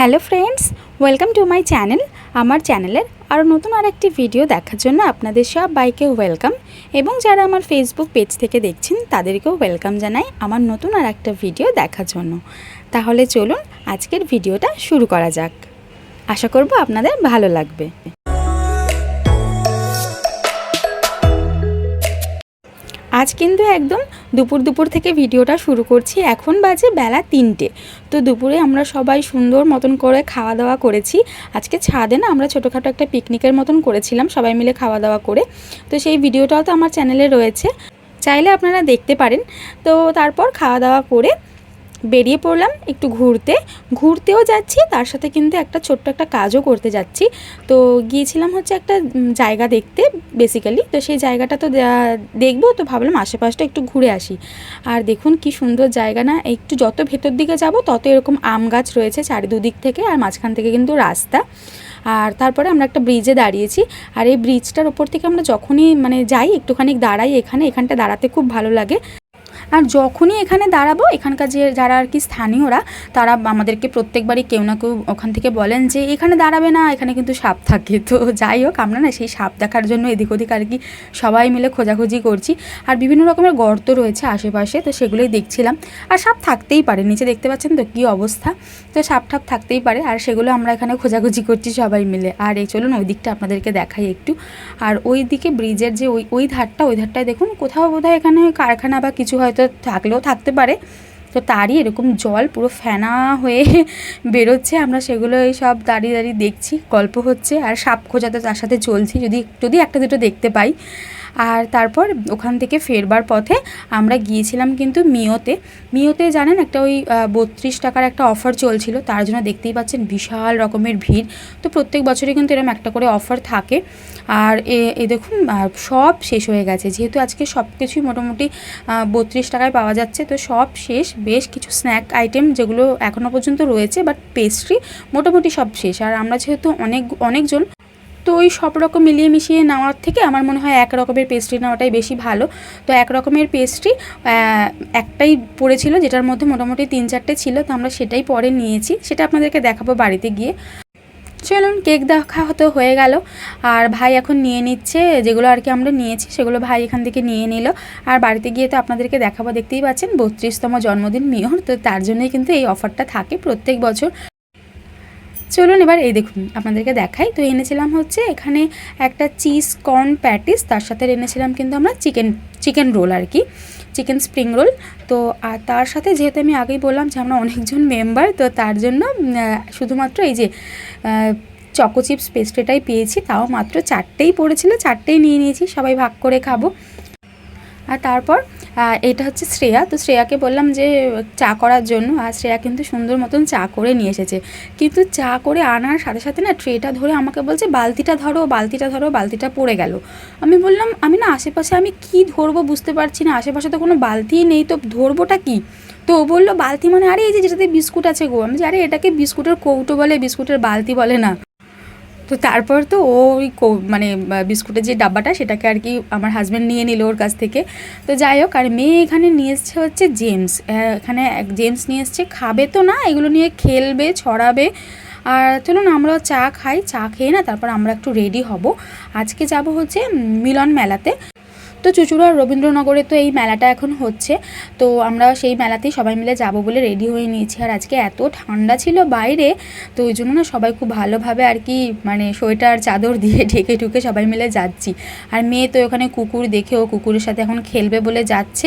Hello friends, welcome to my channel. আমার চ্যানেলের আরও নতুন আর একটি ভিডিও দেখার জন্য আপনাদের সব বাইকে ওয়েলকাম। এবং যারা আমার ফেসবুক পেজ থেকে দেখছেন, তাদেরকেও ওয়েলকাম জানাই আমার নতুন আর একটা ভিডিও দেখার জন্য। তাহলে চলুন আজকের ভিডিওটা শুরু করা যাক। আশা করব আপনাদের ভালো লাগবে। আজ কিন্তু একদম দুপুর দুপুর থেকে ভিডিওটা শুরু করছি। এখন বাজে বেলা তিনটে। তো দুপুরে আমরা সবাই সুন্দর মতন করে খাওয়া দাওয়া করেছি। আজকে ছাদে না আমরা ছোটোখাটো একটা পিকনিকের মতন করেছিলাম, সবাই মিলে খাওয়া দাওয়া করে। তো সেই ভিডিওটাও তো আমার চ্যানেলে রয়েছে। চাইলে আপনারা দেখতে পারেন। তো তারপর খাওয়া দাওয়া করে বেরিয়ে পড়লাম একটু ঘুরতে। ঘুরতেও যাচ্ছি, তার সাথে কিন্তু একটা ছোট্ট একটা কাজও করতে যাচ্ছি। তো গিয়েছিলাম হচ্ছে একটা জায়গা দেখতে বেসিক্যালি তো সেই জায়গাটা তো দেখব, তো ভাবলাম আশেপাশটা একটু ঘুরে আসি। আর দেখুন কি সুন্দর জায়গা না, একটু যত ভেতর দিকে যাব, তত এরকম আম গাছ রয়েছে চারি দুদিক থেকে আর মাঝখান থেকে কিন্তু রাস্তা। আর তারপরে আমরা একটা ব্রিজে দাঁড়িয়েছি। আর এই ব্রিজটার ওপর থেকে আমরা যখনই মানে যাই, একটুখানি দাঁড়াই এখানে, এখানটা দাঁড়াতে খুব ভালো লাগে। আর যখনই এখানে দাঁড়াবো, এখানকার যে যারা আর কি স্থানীয়রা, তারা আমাদেরকে প্রত্যেকবারই কেউ না কেউ ওখান থেকে বলেন যে, এখানে দাঁড়াবে না, এখানে কিন্তু সাপ থাকে। তো যাই হোক, আমরা না সেই সাপ দেখার জন্য এদিক ওদিক আর কি সবাই মিলে খোঁজাখুঁজি করছি। আর বিভিন্ন রকমের গর্ত রয়েছে আশেপাশে, তো সেগুলোই দেখছিলাম। আর সাপ থাকতেই পারে, নিচে দেখতে পাচ্ছেন তো কী অবস্থা? তো সাপ ঠাপ থাকতেই পারে, আর সেগুলো আমরা এখানে খোঁজাখুঁজি করছি সবাই মিলে। আর এই চলুন ওই দিকটা আপনাদেরকে দেখাই একটু। আর ওই দিকে ব্রিজের যে ওই ওই ধারটা, ওই ধারটায় দেখুন, কোথাও বোধহয় এখানে কারখানা বা কিছু হয়তো থাকলেও থাকতে পারে। তো তারই এরকম জল পুরো ফেনা হয়ে বেরোচ্ছে। আমরা সেগুলো এই সব দাঁড়িয়ে দাঁড়িয়ে দেখছি, গল্প হচ্ছে। আর সাপ খোঁজাতে তার সাথে চলছি। যদি যদি একটা দুটো দেখতে পাই আর তারপর ওখান থেকে ফেরবার পথে আমরা গিয়েছিলাম কিন্তু মিওতে। মিওতে জানেন একটা ওই বত্রিশ টাকার একটা অফার চলছিল, তার জন্য দেখতেই পাচ্ছেন বিশাল রকমের ভিড়। তো প্রত্যেক বছরই কিন্তু এরকম একটা করে অফার থাকে। আর এ দেখুন সব শেষ হয়ে গেছে। যেহেতু আজকে সব কিছুই মোটামুটি বত্রিশ টাকায় পাওয়া যাচ্ছে, তো সব শেষ। বেশ কিছু স্ন্যাক আইটেম যেগুলো এখনও পর্যন্ত রয়েছে বাট পেস্ট্রি মোটামুটি সব শেষ। আর আমরা যেহেতু অনেক, অনেকজন তো ওই সব রকম মিলিয়ে মিশিয়ে নেওয়ার থেকে আমার মনে হয় এক রকমের পেস্ট্রি নেওয়াটাই বেশি ভালো। তো এক রকমের পেস্ট্রি একটাই পড়েছিল যেটার মধ্যে মোটামুটি তিন চারটে ছিল, তো আমরা সেটাই পরে নিয়েছি। সেটা আপনাদেরকে দেখাবো বাড়িতে গিয়ে। চলুন কেক দেখা হতো, হয়ে গেল। আর ভাই এখন নিয়ে নিচ্ছে, যেগুলো আর কি আমরা নিয়েছি, সেগুলো ভাই এখান থেকে নিয়ে নিল। আর বাড়িতে গিয়ে তো আপনাদেরকে দেখাবো, দেখতেই পাচ্ছেন, বত্রিশতম জন্মদিন মেয়র, তো তার জন্যই কিন্তু এই অফারটা থাকে প্রত্যেক বছর। চলুন এবার এই দেখুন, আপনাদেরকে দেখাই। তো এনেছিলাম হচ্ছে এখানে একটা চিজ কর্ন প্যাটিস, তার সাথে এনেছিলাম কিন্তু আমরা চিকেন চিকেন রোল আর কি, চিকেন স্প্রিং রোল। তো, আর তার সাথে যেহেতু আমি আগেই বললাম যে আমরা অনেকজন মেম্বার, তো তার জন্য শুধুমাত্র এই যে চকো চিপস পেস্ট্রিটাই পেয়েছি, তাও মাত্র চারটেই পড়েছিল, চারটেই নিয়ে নিয়েছি, সবাই ভাগ করে খাব। আর তারপর এটা হচ্ছে শ্রেয়া। তো শ্রেয়াকে বললাম যে, চা করার জন্য। আর শ্রেয়া কিন্তু সুন্দর মতন চা করে নিয়ে এসেছে। কিন্তু চা করে আনার সাথে সাথে না ট্রেটা ধরে আমাকে বলছে, বালতিটা ধরো বালতিটা ধরো, বালতিটা পড়ে গেল। আমি বললাম, আমি না আশেপাশে আমি কি ধরবো বুঝতে পারছি না। আশেপাশে তো কোনো বালতিই নেই, তো ধরবোটা কি? তো ও বলল, বালতি মানে আরে এই যে যেটাতে বিস্কুট আছে গো। আমি যে আরে এটাকে বিস্কুটের কৌটো বলে, বিস্কুটের বালতি বলে না। তো তারপর তো ওই মানে বিস্কুটের যে ডাব্বাটা সেটাকে আর কি আমার হাজব্যান্ড নিয়ে নিল ওর কাছ থেকে। তো যাই হোক, আর মেয়ে এখানে নিয়ে এসছে হচ্ছে জেমস এখানে এক জেমস নিয়ে এসছে। খাবে তো না, এগুলো নিয়ে খেলবে, ছড়াবে। আর চলুন আমরাও চা খাই, চা খেয়ে না তারপর আমরা একটু রেডি হব। আজকে যাব হচ্ছে মিলন মেলাতে। তো চুচুড়ার রবীন্দ্রনগরে তো এই মেলাটা এখন হচ্ছে। তো আমরা সেই মেলাতেই সবাই মিলে যাব বলে রেডি হয়ে নিয়েছি। আর আজকে এত ঠান্ডা ছিল বাইরে, তো ওই জন্য না সবাই খুব ভালোভাবে আর কি মানে সোয়েটার, চাদর দিয়ে ঢেকে ঢুকে সবাই মিলে যাচ্ছি। আর মেয়ে তো ওখানে কুকুর দেখেও কুকুরের সাথে এখন খেলবে বলে যাচ্ছে।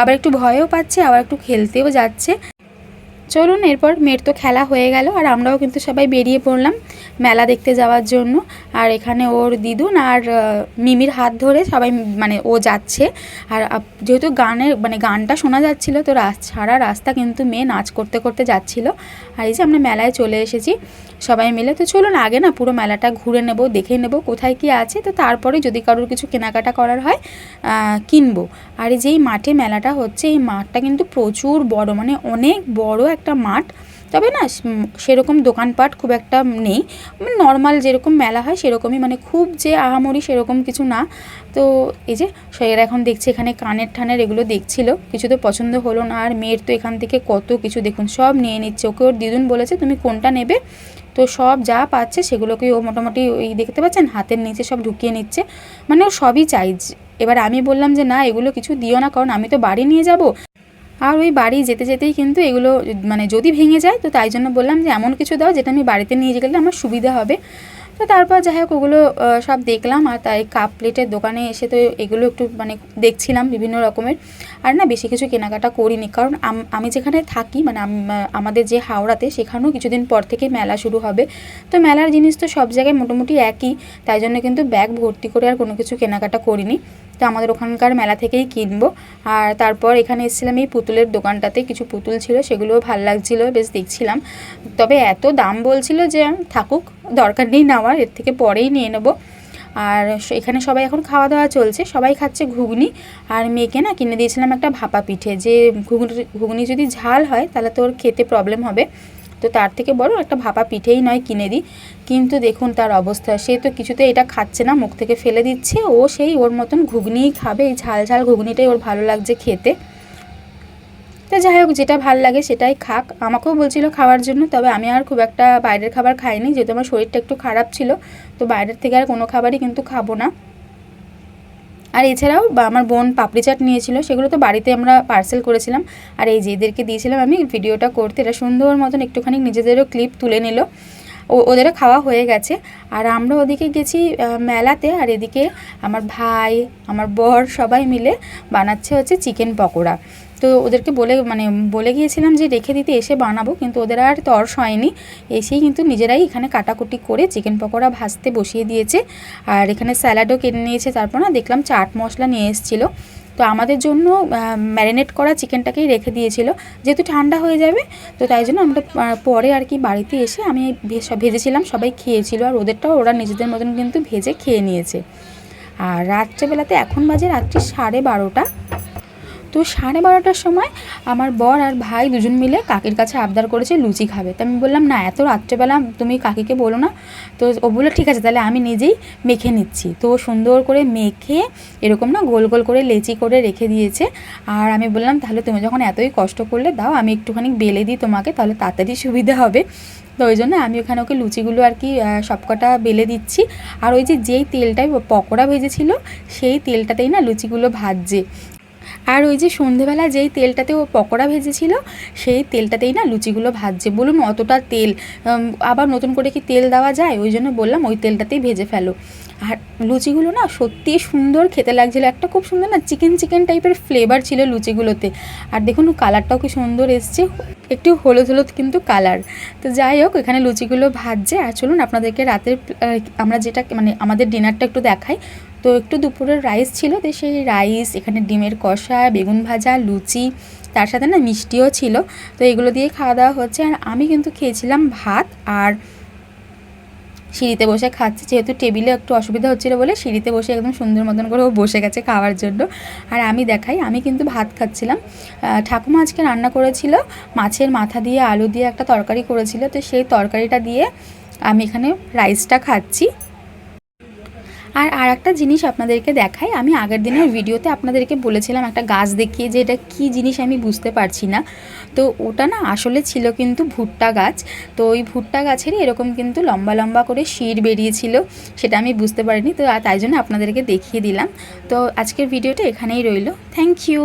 আবার একটু ভয়ও পাচ্ছে, আবার একটু খেলতেও যাচ্ছে। চলুন, এরপর মেয়ের তো খেলা হয়ে গেল আর আমরাও কিন্তু সবাই বেরিয়ে পড়লাম মেলা দেখতে যাওয়ার জন্য। আর এখানে ওর দিদুন আর মিমির হাত ধরে সবাই মানে ও যাচ্ছে। আর যেহেতু গানের মানে গানটা শোনা যাচ্ছিল, তো সারা রাস্তা কিন্তু মেয়ে নাচ করতে করতে যাচ্ছিল। আর এই যে আমরা মেলায় চলে এসেছি সবাই মিলে। তো চলুন, আগে না পুরো মেলাটা ঘুরে নেব, দেখে নেব কোথায় কি আছে। তো তারপরে যদি কারোর কিছু কেনাকাটা করার হয় কিনবো। আর যেই মাঠে মেলাটা হচ্ছে, এই মাঠটা কিন্তু প্রচুর বড় মানে অনেক বড় একটা মাঠ। তবে না সেরকম দোকানপাট খুব একটা নেই। নর্মাল যেরকম মেলা হয়, সেরকমই মানে খুব যে আহামরি সেরকম কিছু না। তো এই যে এরা এখন দেখছে এখানে কানের ঠানের এগুলো দেখছিল। কিছু তো পছন্দ হলো না, আর মেয়ের তো এখান থেকে কত কিছু দেখুন, সব নিয়ে নিচ্ছে। ওকে ওর দিদুন বলেছে, তুমি কোনটা নেবে? তো সব যা পাচ্ছে সেগুলোকে ও মোটামুটি ওই দেখতে পাচ্ছেন, হাতের নিচে সব ঢুকিয়ে নিচ্ছে। মানে ও সবই চাই। এবার আমি বললাম যে, না, এগুলো কিছু দিও না, কারণ আমি তো বাড়ি নিয়ে যাব। আর ওই বাড়ি যেতে যেতেই কিন্তু এগুলো মানে যদি ভেঙে যায়, তো তাই জন্য বললাম যে এমন কিছু দাও যেটা আমি বাড়িতে নিয়ে গেলে আমার সুবিধা হবে। তো তারপর যাই হোক, ওগুলো সব দেখলাম আর তাই কাপ প্লেটের দোকানে এসে তো এগুলো একটু মানে দেখছিলাম বিভিন্ন রকমের। আর না, বেশি কিছু কেনাকাটা করিনি। কারণ আম- যেখানে থাকি মানে আমাদের যে হাওড়াতে, সেখানেও কিছুদিন পর থেকে মেলা শুরু হবে। তো মেলার জিনিস তো সব জায়গায় মোটামুটি একই। তাই জন্য কিন্তু ব্যাগ ভর্তি করে আর কোনো কিছু কেনাকাটা করিনি। তো আমাদের ওখানকার মেলা থেকেই কিনবো। আর তারপর এখানে এসেছিলাম এই পুতুলের দোকানটাতে, কিছু পুতুল ছিল, সেগুলোও ভালো লাগছিল, বেশ দেখছিলাম। তবে এত দাম বলছিল যে থাকুক, দরকার নেই নেওয়ার, এর থেকে পরেই নিয়ে নেব। আর এখানে সবাই এখন খাওয়া দাওয়া চলছে, সবাই খাচ্ছে ঘুগনি। আর মেয়েকে না কিনে দিয়েছিলাম একটা ভাপা পিঠে, যে ঘুগনি ঘুগনি যদি ঝাল হয়, তাহলে তো ওর খেতে প্রবলেম হবে। তো তার থেকে বড় একটা ভাপা পিঠেই নয় কিনে দিই। কিন্তু দেখুন তার অবস্থা, সে তো কিছুতে এটা খাচ্ছে না, মুখ থেকে ফেলে দিচ্ছে, ও সেই ওর মতন ঘুগনিই খাবে, এই ঝাল ঝাল ঘুগনিটাই ওর ভালো লাগছে খেতে। তো যাই হোক, যেটা ভালো লাগে সেটাই খাক। আমাকেও বলছিল খাওয়ার জন্য, তবে আমি আর খুব একটা বাইরের খাবার খাইনি, যেহেতু আমার শরীরটা একটু খারাপ ছিল, তো বাইরের থেকে আর কোনো খাবারই কিন্তু খাব না। আর এছাড়াও বা আমার বোন পাপড়ি চাট নিয়েছিল সেগুলো তো বাড়িতে আমরা পার্সেল করেছিলাম। আর এই যে এদেরকে দিয়েছিলাম আমি, ভিডিওটা করতে এটা সুন্দর মতন একটুখানি নিজেদেরও ক্লিপ তুলে নিল। ওদেরও খাওয়া হয়ে গেছে। আর আমরা ওদিকে গেছি মেলাতে, আর এদিকে আমার ভাই, আমার বর সবাই মিলে বানাচ্ছে হচ্ছে চিকেন পকোড়া। তো ওদেরকে বলে মানে বলে গিয়েছিলাম যে রেখে দিতে, এসে বানাবো, কিন্তু ওদের আর তর্স হয়নি এসেই কিন্তু নিজেরাই এখানে কাটাকুটি করে চিকেন পকোড়া ভাজতে বসিয়ে দিয়েছে। আর এখানে স্যালাডও কিনে নিয়েছে। তারপর না দেখলাম চাট মশলা নিয়ে এসেছিল। তো আমাদের জন্য ম্যারিনেট করা চিকেনটাকেই রেখে দিয়েছিল। যেহেতু ঠান্ডা হয়ে যাবে, তো তাই জন্য আমরা পরে আর কি বাড়িতে এসে আমি ভেজেছিলাম, সবাই খেয়েছিল। আর ওদেরটাও ওরা নিজেদের মতন কিন্তু ভেজে খেয়ে নিয়েছে। আর রাত্রেবেলাতে এখন বাজে রাত্রি সাড়ে বারোটা। তো সাড়ে বারোটার সময় আমার বর আর ভাই দুজন মিলে কাকির কাছে আবদার করেছে লুচি খাবে। তো আমি বললাম, না, এত রাত্রেবেলা তুমি কাকিকে বলো না। তো ও বলল, ঠিক আছে, তাহলে আমি নিজেই মেখে নিচ্ছি। তো সুন্দর করে মেখে এরকম না গোল গোল করে লেচি করে রেখে দিয়েছে। আর আমি বললাম, তাহলে তুমি যখন এতই কষ্ট করলে, দাও, আমি একটুখানি বেলে দিই তোমাকে, তাহলে তাড়াতাড়ি সুবিধা হবে। তো ওই জন্য আমি ওখানে ওকে লুচিগুলো আর কি সবকটা বেলে দিচ্ছি। আর ওই যে, যেই তেলটায় পকোড়া ভেজেছিল, সেই তেলটাতেই না লুচিগুলো ভাজছে। আর ওই যে সন্ধেবেলা যেই তেলটাতে ও পকোড়া ভেজেছিল, সেই তেলটাতেই না লুচিগুলো ভাজছে। বলুন অতটা তেল আবার নতুন করে কি তেল দেওয়া যায়? ওই জন্য বললাম ওই তেলটাতেই ভেজে ফেলো। আর লুচিগুলো না সত্যি সুন্দর খেতে লাগছিল। একটা খুব সুন্দর না চিকেন চিকেন টাইপের ফ্লেভার ছিল লুচিগুলোতে। আর দেখুন কালারটাও কি সুন্দর এসছে। একটু হলুদ হলুদ কিন্তু কালার। তো যাই হোক, এখানে লুচিগুলো ভাজছে। আর চলুন আপনাদেরকে রাতের আমরা যেটা মানে আমাদের ডিনারটা একটু দেখাই। তো একটু দুপুরের রাইস ছিল, তো সেই রাইস এখানে ডিমের কষা, বেগুন ভাজা, লুচি, তার সাথে না মিষ্টিও ছিল। তো এগুলো দিয়ে খাওয়া দাওয়া হচ্ছে। আর আমি কিন্তু খেয়েছিলাম ভাত আর সিঁড়িতে বসে খাচ্ছি। যেহেতু টেবিলে একটু অসুবিধা হচ্ছিল বলে সিঁড়িতে বসে একদম সুন্দর মতন করে ও বসে গেছে খাওয়ার জন্য। আর আমি দেখাই, আমি কিন্তু ভাত খাচ্ছিলাম। ঠাকুমা আজকে রান্না করেছিল, মাছের মাথা দিয়ে, আলু দিয়ে একটা তরকারি করেছিল। তো সেই তরকারিটা দিয়ে আমি এখানে রাইসটা খাচ্ছি। আর আর একটা জিনিস আপনাদেরকে দেখাই, আমি আগের দিনের ভিডিওতে আপনাদেরকে বলেছিলাম একটা গাছ দেখিয়ে যে এটা কী জিনিস আমি বুঝতে পারছি না। তো ওটা না আসলে ছিল কিন্তু ভুট্টা গাছ, তো ওই ভুট্টা গাছেরই এরকম কিন্তু লম্বা লম্বা করে শির বেরিয়েছিল, সেটা আমি বুঝতে পারিনি, তো তাই জন্য আপনাদেরকে দেখিয়ে দিলাম। তো আজকের ভিডিওটা এখানেই রইল, থ্যাংক ইউ।